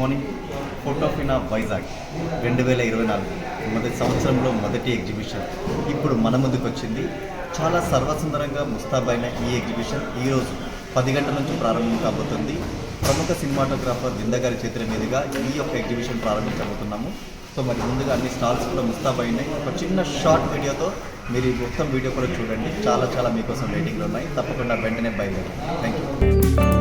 Morning ఫోటోఫినా Vizag రెండు వేల ఇరవై నాలుగు మొదటి సంవత్సరంలో మొదటి ఎగ్జిబిషన్ ఇప్పుడు మన ముందుకు వచ్చింది. చాలా సర్వసుందరంగా ముస్తాబైన ఈ ఎగ్జిబిషన్ ఈరోజు పది గంటల నుంచి ప్రారంభం కాబోతుంది. ప్రముఖ సినిమాటోగ్రాఫర్ దింద గారి చేతుల మీదుగా ఈ యొక్క ఎగ్జిబిషన్ ప్రారంభించబోతున్నాము సో మరి ముందుగా అన్ని స్టాల్స్ కూడా ముస్తాబైనాయి. ఒక చిన్న షార్ట్ వీడియోతో మీరు ఈ మొత్తం వీడియో కూడా చూడండి. చాలా చాలా మీకోసం వెయిటింగ్లో ఉన్నాయి. తప్పకుండా వెంటనే బయలుదేరండి. Thank you